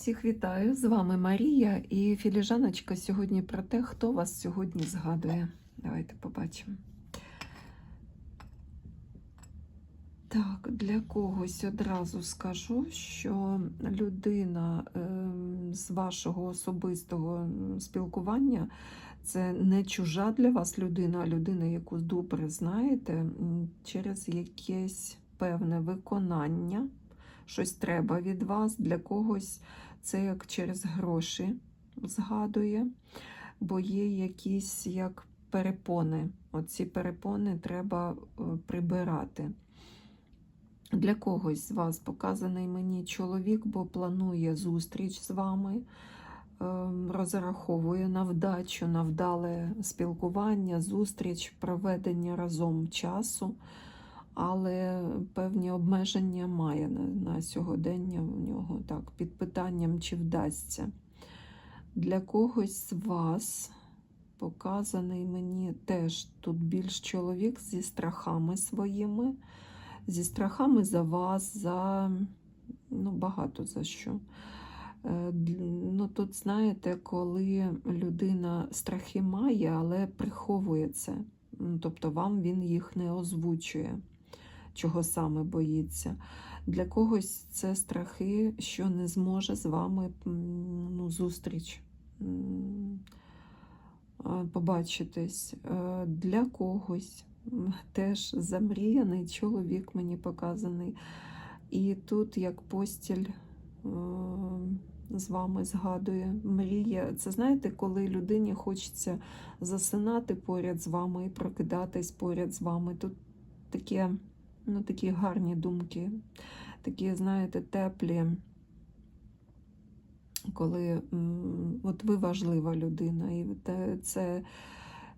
Всіх вітаю! З вами Марія і філіжаночка сьогодні про те, хто вас сьогодні згадує. Давайте побачимо. Так, для когось одразу скажу, що людина ем, з вашого особистого спілкування це не чужа для вас людина, а людина, яку добре знаєте, через якесь певне виконання. Щось треба від вас, для когось це як через гроші згадує, бо є якісь як перепони. Оці перепони треба е, прибирати. Для когось з вас показаний мені чоловік, бо планує зустріч з вами, ем, розраховує на вдачу, на вдале спілкування, зустріч, проведення разом часу, але певні обмеження має на, на сьогодення у нього так, під питанням, чи вдасться. Для когось з вас показаний мені теж тут більш чоловік зі страхами своїми зі страхами за вас, за ну, багато за що. Е, Ну, Тут, знаєте, коли людина страхи має, але приховує це. Тобто вам він їх не озвучує, чого саме боїться. Для когось це страхи, що не зможе з вами ну, зустріч побачитись. Е, Для когось теж замріяний чоловік мені показаний. І тут як постіль е, з вами згадує мрія. Це знаєте, коли людині хочеться засинати поряд з вами і прокидатись поряд з вами. Тут такі, ну, такі гарні думки, такі, знаєте, теплі. Коли от ви важлива людина, і це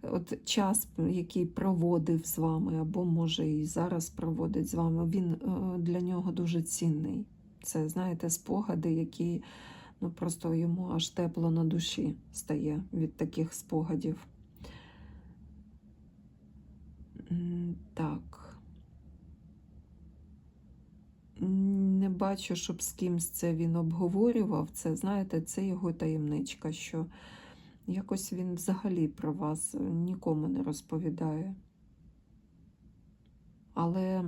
от час, який проводив з вами, або може і зараз проводить з вами, він е, для нього дуже цінний. Це, знаєте, спогади, які ну, просто йому аж тепло на душі стає від таких спогадів. Так. Не бачу, щоб з кимсь це він обговорював. Це, знаєте, це його таємничка, що якось він взагалі про вас нікому не розповідає. Але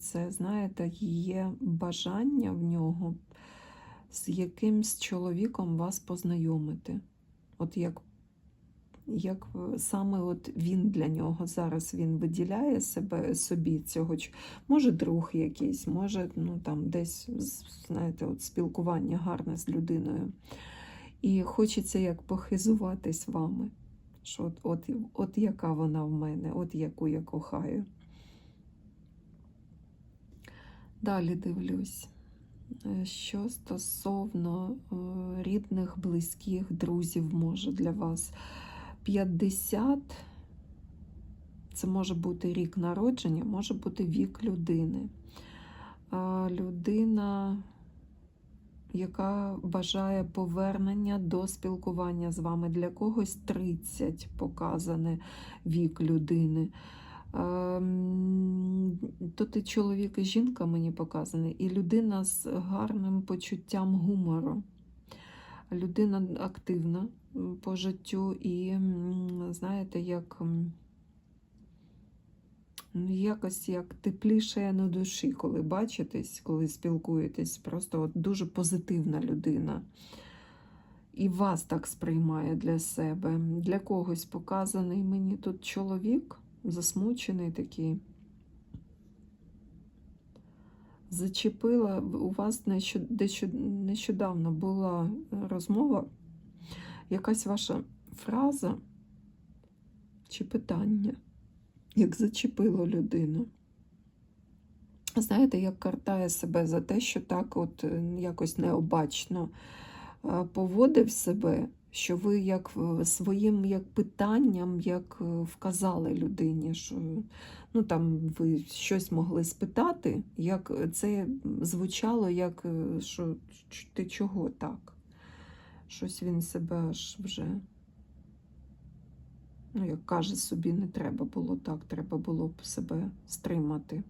це, знаєте, є бажання в нього з якимсь чоловіком вас познайомити. От як, як е, саме от він для нього зараз він виділяє себе собі цього, може друг якийсь, може ну, там десь, знаєте, от спілкування гарне з людиною. І хочеться як похизуватись вами. Що от, от, от яка вона в мене, от яку я кохаю. Далі дивлюсь, Е, що стосовно е, рідних, близьких, друзів, може для вас 50 це може бути рік народження, може бути вік людини. Людина, яка бажає повернення до спілкування з вами. Для когось 30 показане вік людини. Тут і чоловік, і жінка мені показані, і людина з гарним почуттям гумору. Людина активна по життю і, знаєте, як ну, якось як тепліше на душі, коли бачитесь, коли спілкуєтесь. Просто от дуже позитивна людина. І вас так сприймає для себе. Для когось показаний мені тут чоловік, засмучений такий. Зачепила у вас нещодавно була е, розмова, якась ваша фраза чи питання, як зачепило людину. Знаєте, як картає себе за те, що так от е, якось необачно е, поводив себе, що ви як е, своїм як питанням як е, вказали людині, що ну, там, ви щось могли спитати, як це звучало, як е, що ти чого так? Щось він себе аж вже, ну, як каже собі, не треба було так, треба було б себе стримати.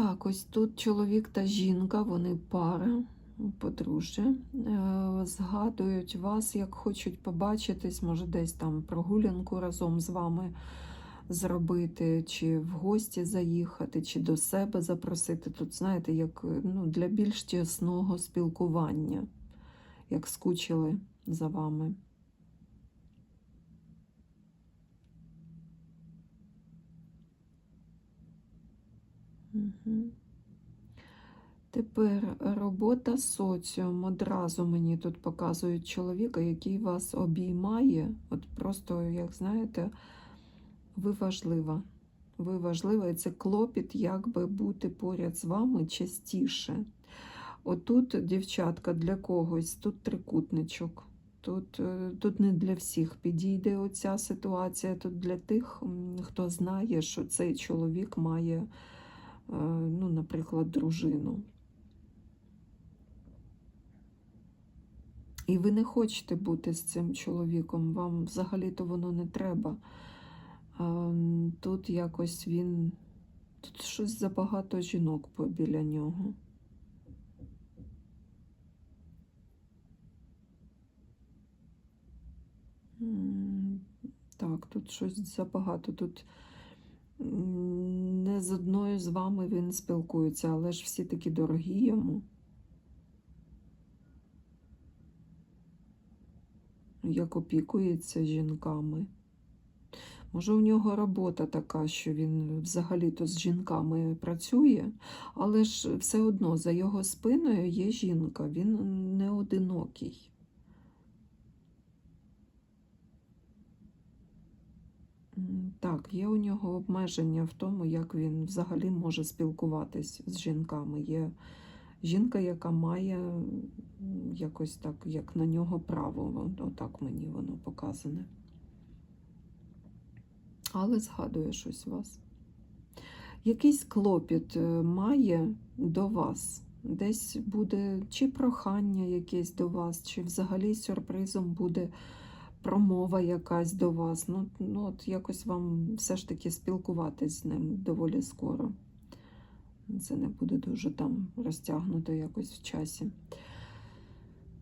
Так, ось тут чоловік та жінка, вони пара, подружжя. Е, Згадують вас, як хочуть побачитись, може, десь там прогулянку разом з вами зробити, чи в гості заїхати, чи до себе запросити. Тут, знаєте, як ну, для більш тісного спілкування, як скучили за вами. Тепер робота соціум. Одразу мені тут показують чоловіка, який вас обіймає. От просто, як знаєте, ви важлива. Ви важлива, і це клопіт, як би бути поряд з вами частіше. Отут, дівчатка, для когось, тут трикутничок. Тут, е, тут не для всіх підійде оця ситуація. Тут для тих, хто знає, що цей чоловік має, ну, наприклад, дружину. І ви не хочете бути з цим чоловіком, вам взагалі-то воно не треба. Тут якось він. Тут щось забагато жінок біля нього. Так, тут щось забагато. Тут з одною з вами він спілкується, але ж всі такі дорогі йому. Як опікується жінками. Може, у нього робота така, що він взагалі-то з жінками працює, але ж все одно за його спиною є жінка, він не одинокий. Так, є у нього обмеження в тому, як він взагалі може спілкуватись з жінками. Є жінка, яка має якось так, як на нього право. Отак мені воно показане. Але згадує щось вас. Якийсь клопіт е, має до вас. Десь буде чи прохання якесь до вас, чи взагалі сюрпризом буде промова якась до вас. Ну, ну от якось вам все ж таки спілкуватись з ним доволі скоро. Це не буде дуже там розтягнуто якось в часі.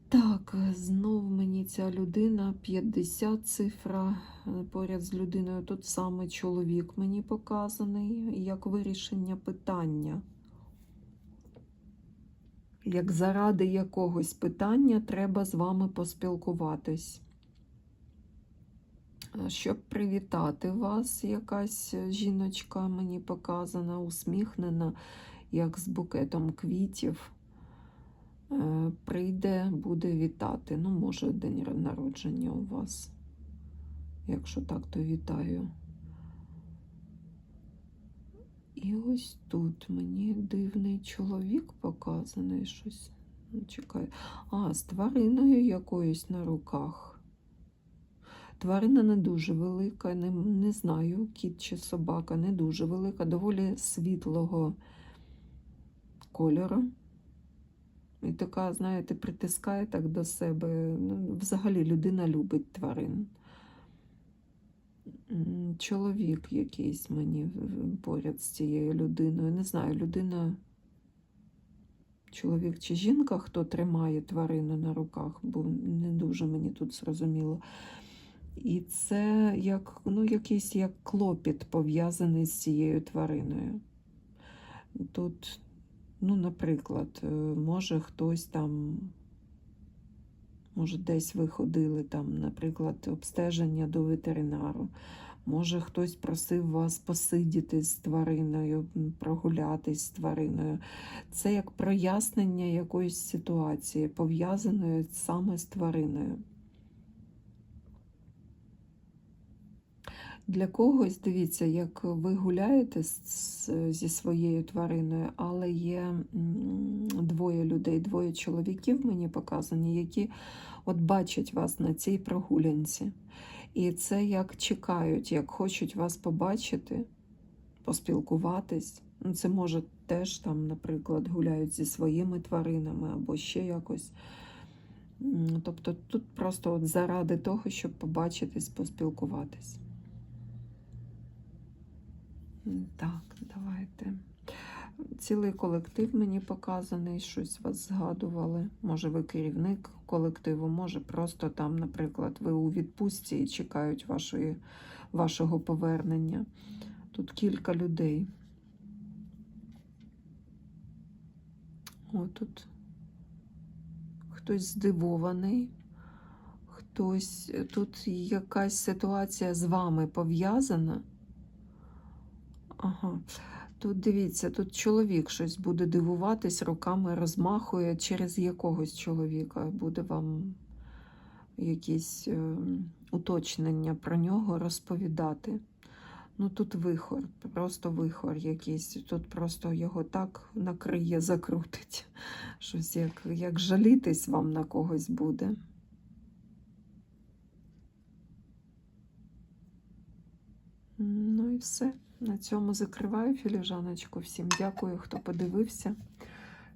Так, знов мені ця людина 50 цифра е, поряд з людиною. Тут саме чоловік мені показаний як вирішення питання. Як заради якогось питання треба з вами поспілкуватись. Е, Щоб привітати вас, якась жіночка мені показана, усміхнена, як з букетом квітів. Е, Прийде, буде вітати. Ну, може, день народження у вас. Якщо так, то вітаю. І ось тут мені дивний чоловік показаний щось. Ну, Чекаю. А, з твариною якоюсь на руках. Тварина не дуже велика, не, не знаю, кіт чи собака, не дуже велика, доволі світлого кольору. І така, знаєте, притискає так до себе. Ну, взагалі людина любить тварин. Чоловік якийсь мені поряд з цією людиною. Не знаю, людина, чоловік чи жінка, хто тримає тварину на руках, бо не дуже мені тут зрозуміло. І це як, ну, якийсь як клопіт пов'язаний з цією твариною. Тут, ну, наприклад, е, може хтось там, може, десь ви ходили там, наприклад, обстеження до ветеринару. Може, хтось просив вас посидіти з твариною, прогулятись з твариною. Це як прояснення якоїсь ситуації, пов'язаної саме з твариною. Для когось, дивіться, як ви гуляєте зі своєю твариною, але є двоє людей, двоє чоловіків мені показані, які от бачать вас на цій прогулянці. І це як чекають, як хочуть вас побачити, поспілкуватись. Ну, Це може теж там, наприклад, гуляють зі своїми тваринами або ще якось. Тобто тут просто от заради того, щоб побачитись, поспілкуватись. Так, давайте. цілий колектив мені показаний, щось вас згадували. Може, ви керівник колективу, може, просто там, наприклад, ви у відпустці і чекають вашої, вашого повернення. Тут кілька людей. О, тут хтось здивований, хтось тут якась ситуація з вами пов'язана. Ага. Тут дивіться, тут чоловік щось буде дивуватись, руками розмахує через якогось чоловіка. Буде вам якісь е, уточнення про нього розповідати. Ну тут вихор, просто вихор якийсь. Тут просто його так накриє, закрутить. Щось як, як жалітись вам на когось буде. Ну і все. На цьому закриваю філіжаночку. Всім дякую, хто подивився.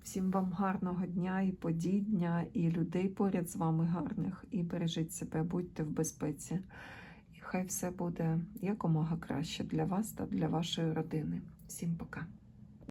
Всім вам гарного дня і подій дня, і людей поряд з вами гарних. І бережіть себе, будьте в безпеці. І хай все буде якомога краще для вас та для вашої родини. Всім пока.